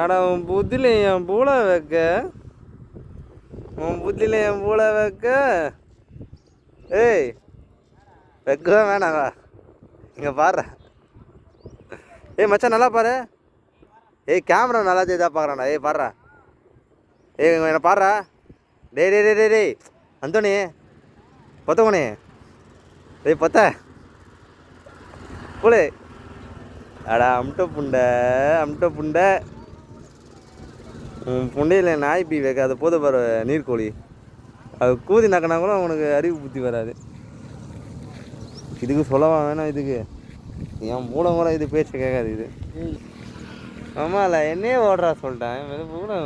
அட உன் புத்தில என் பூளை வைக்க. உன் புத்தில என் பூளை வைக்க. ஏய் வைக்கவே வேணாவா? இங்கே பாரு. ஏய் மச்சான் நல்லா பாரு. ஏய் கேமரா நல்லா தெரியுதா பார்க்குறான்டா. ஏய் பாடுறா ஏய் என்ன பாடுறா டேய் டே டே டே டேய். அந்தோணி பொத்தவனே. டேய் பொத்த. புலே அடா அம்ட்ட புண்டை அம்ட்ட புண்டை. புண்டையில் நாய் பீ வைக்காத போத பாரு நீர்க்கோழி. அது கூதி நக்கினா கூட அவனுக்கு அறிவு புத்தி வராது. இதுக்கு சொல்லவா வேணாம் இதுக்கு. என் மூளை கூட இது பேச்சு கேட்காது இது. ஆமாம்ல என்னையே ஓடுறா சொல்லிட்டேன். பூனை